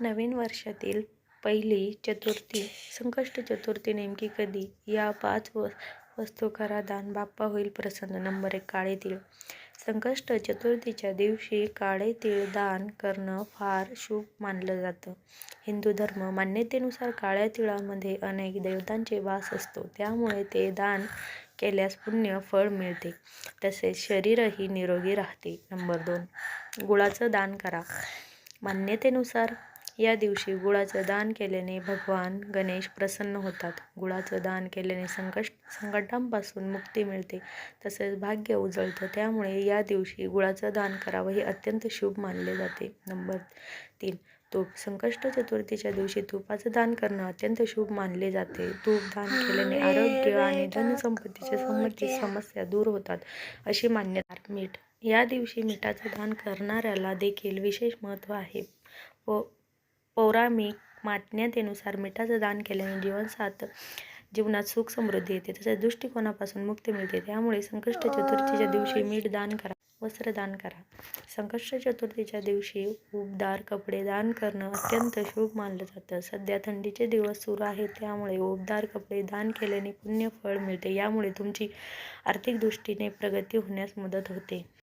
नवीन वर्षातील पहिली चतुर्थी संकष्ट चतुर्थी नेमकी कधी? या पाच व वस्तू करा दान बाप्पा होईल प्रसन्न. नंबर एक काळे तीळ. संकष्ट चतुर्थीच्या दिवशी काळे तीळ दान करणं फार शुभ मानलं जातं. हिंदू धर्म मान्यतेनुसार काळ्या तिळामध्ये अनेक देवतांचे वास असतो. त्यामुळे ते दान केल्यास पुण्य फळ मिळते. तसेच शरीरही निरोगी राहते. नंबर दोन गुळाचं दान करा. मान्यतेनुसार या दिवशी गुळाचं दान केल्याने भगवान गणेश प्रसन्न होतात. गुळाचं दान केल्याने संकष्ट संकटांपासून मुक्ती मिळते तसेच भाग्य उजळतं. त्यामुळे या दिवशी गुळाचं दान करावं हे अत्यंत शुभ मानले जाते. नंबर तीन. तूप. संकष्ट चतुर्थीच्या दिवशी तुपाचं दान करणं अत्यंत शुभ मानले जाते. तूप दान केल्याने आरोग्य आणि धनसंपत्तीच्या संबंधित समस्या दूर होतात अशी मान्यता मीठ. या दिवशी मिठाचं दान करणाऱ्याला देखील विशेष महत्त्व आहे. व पौराणिक मान्यतेनुसार मिठाचं दान केल्याने जीवनसाथ जीवनात सुख समृद्धी येते. तसेच दृष्टिकोनापासून मुक्ती मिळते. त्यामुळे संकष्ट चतुर्थीच्या दिवशी मीठ दान करा वस्त्र दान करा. संकष्ट चतुर्थीच्या दिवशी उबदार कपडे दान करणं अत्यंत शुभ मानलं जातं. सध्या थंडीचे दिवस सुरू आहेत. त्यामुळे उबदार कपडे दान केल्याने पुण्य फळ मिळते. यामुळे तुमची आर्थिक दृष्टीने प्रगती होण्यास मदत होते.